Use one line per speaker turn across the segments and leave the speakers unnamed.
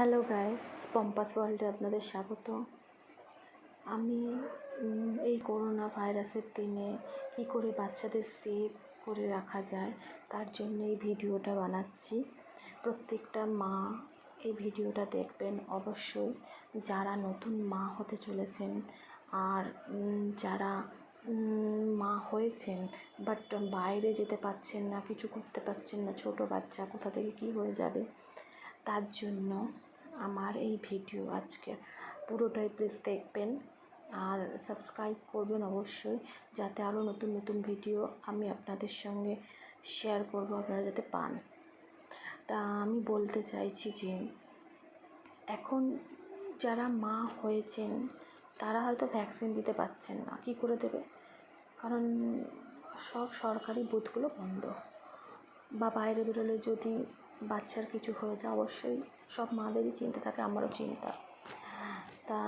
Hello guys পম্পাস ওয়ার্ল্ডে আপনাদের স্বাগত। আমি এই করোনা ভাইরাসের দিনে কী করে বাচ্চাদের সেফ করে রাখা যায়, তার জন্য এই ভিডিওটা বানাচ্ছি। প্রত্যেকটা মা এই ভিডিওটা দেখবেন অবশ্যই। যারা নতুন মা হতে চলেছেন আর যারা মা হয়েছেন বাট বাইরে যেতে পারছেন না, কিছু করতে পারছেন না, ছোট বাচ্চা কোথা থেকে কী হয়ে যাবে, তার জন্য আমার এই ভিডিও আজকে। পুরোটাই প্লিজ দেখবেন আর সাবস্ক্রাইব করবেন অবশ্যই, যাতে আরও নতুন নতুন ভিডিও আমি আপনাদের সঙ্গে শেয়ার করব, আপনারা যাতে পান। তা আমি বলতে চাইছি যে, এখন যারা মা হয়েছেন, তারা হয়তো ভ্যাকসিন দিতে পারছেন না। কী করে দেবে? কারণ সব সরকারি বুথগুলো বন্ধ। বা বাইরে বেরোলে যদি বাচ্চার কিছু হয়ে যায়, অবশ্যই সব মাদেরই চিন্তা থাকে, আমারও চিন্তা। তা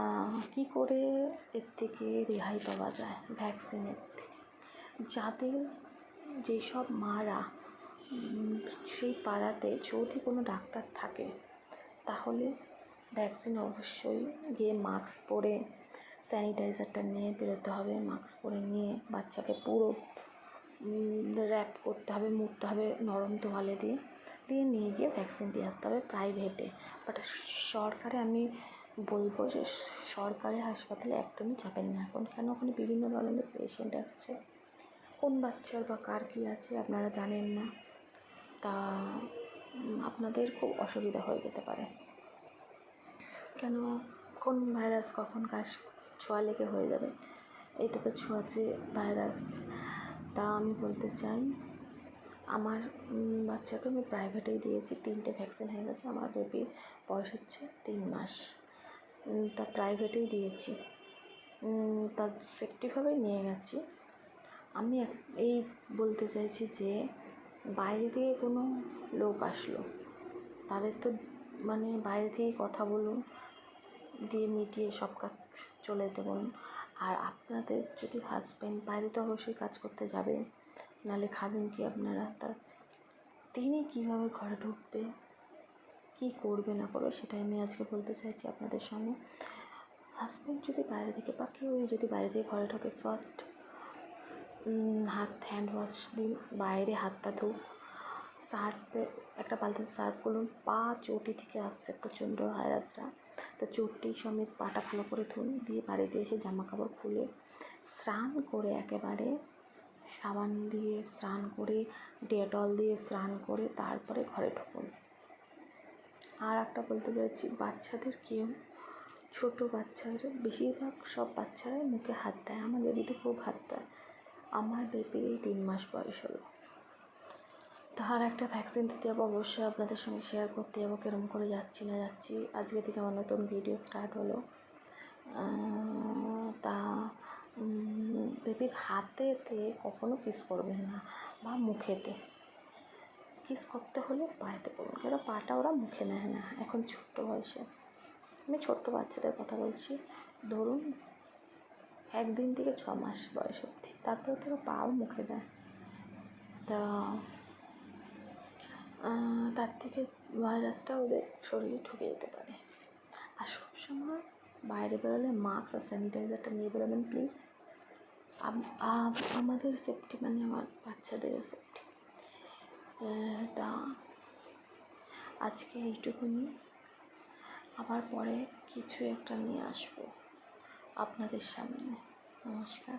কি করে এর থেকে রেহাই পাওয়া যায় ভ্যাকসিনের থেকে? যাদের যেসব মারা সেই পাড়াতে যদি কোনো ডাক্তার থাকে, তাহলে ভ্যাকসিন অবশ্যই গিয়ে মাস্ক পরে স্যানিটাইজারটা নিয়ে বেরোতে হবে, মাস্ক পরে নিয়ে বাচ্চাকে পুরো র্যাপ করতে হবে, মুড়তে হবে নরম তোয়ালে দিয়ে। দিয়ে নিয়ে গিয়ে ভ্যাকসিন দিয়ে আসতে হবে প্রাইভেটে বাট সরকারে আমি বলব যে সরকারি হাসপাতালে একদমই যাবেন না। এখন কেন? ওখানে বিভিন্ন ধরনের পেশেন্ট আসছে। কোন বাচ্চার বা কার কী আছে আপনারা জানেন না। তা আপনাদের খুব অসুবিধা হয়ে যেতে পারে। কেন? কোন ভাইরাস কখন কাশ ছোঁয়া লেগে হয়ে যাবে? এটা তো ছোঁয়াচে ভাইরাস তা আমি বলতে চাই আমার বাচ্চাকে আমি প্রাইভেটেই দিয়েছি। তিনটে ভ্যাকসিন হয়ে গেছে। আমার বেবির বয়স হচ্ছে তিন মাস। তা প্রাইভেটেই দিয়েছি। তা সেফটিভাবেই নিয়ে গেছি। আমি এই বলতে চাইছি যে, বাইরে থেকে কোনো লোক আসলো, তাদের তো মানে বাইরে থেকে কথা বলুন, দিয়ে মিটিয়ে সব কাজ চলে দেবেন। আর আপনাদের যদি হাজব্যান্ড বাইরে তো অবশ্যই কাজ করতে যাবে নাহলে খাবেন কি আপনারা? তা তিনি কীভাবে ঘরে ঢুকবে? কী করবে না করবে সেটাই আমি আজকে বলতে চাইছি আপনাদের সঙ্গে হাজব্যান্ড যদি বাইরে থেকে বা কেউ যদি বাইরে থেকে ঘরে ঢোকে ফার্স্ট হাত হ্যান্ড ওয়াশ দিন, বাইরে হাতটা ধুক সার্ফে একটা বালতিতে সার্ফ করুন, পা চটি থেকে আসছে প্রচণ্ড ভাইরাসটা তো চটি সমেত পাটা ভালো করে ধুন, দিয়ে বাড়িতে এসে জামা কাপড় খুলে স্নান করে একেবারে সাবান দিয়ে স্নান করে, ডেটল দিয়ে স্নান করে তারপরে ঘরে ঢুকুন। আর একটা বলতে চাইছি, বাচ্চাদের কেউ, ছোট বাচ্চাদের, বেশিরভাগ সব বাচ্চারাই মুখে হাত দেয়, আমার বেবি তো খুব হাত দেয়। আমার বেবির এই তিন মাস বয়স হলো। তার একটা ভ্যাকসিন দিতে যাব, অবশ্যই আপনাদের সঙ্গে শেয়ার করতে যাব কীরকম করে যাচ্ছি না যাচ্ছি। আজকে থেকে আমার নতুন ভিডিও স্টার্ট হলো। তা বেবির হাতেতে কখনো কিস করবেন না বা মুখেতে। কিস করতে হলে পায়েতে করুন কেন পাটা ওরা মুখে নেয় না। এখন ছোট্ট বয়সে। আমি ছোট্ট বাচ্চাদের কথা বলছি। ধরুন, একদিন থেকে ছ মাস বয়স অবধি, তারপরে তো পাও মুখে দেয় তা তার থেকে ভাইরাসটা ওদের শরীরে ঢুকে যেতে পারে। আর সবসময় বাইরে বেরোলে মাস্ক আর স্যানিটাইজারটা নিয়ে বেরোবেন প্লিজ আমাদের সেফটি মানে আমার বাচ্চাদেরও সেফটি তা আজকে এইটুকুনি। আবার পরে কিছু একটা নিয়ে আসব আপনাদের সামনে। নমস্কার।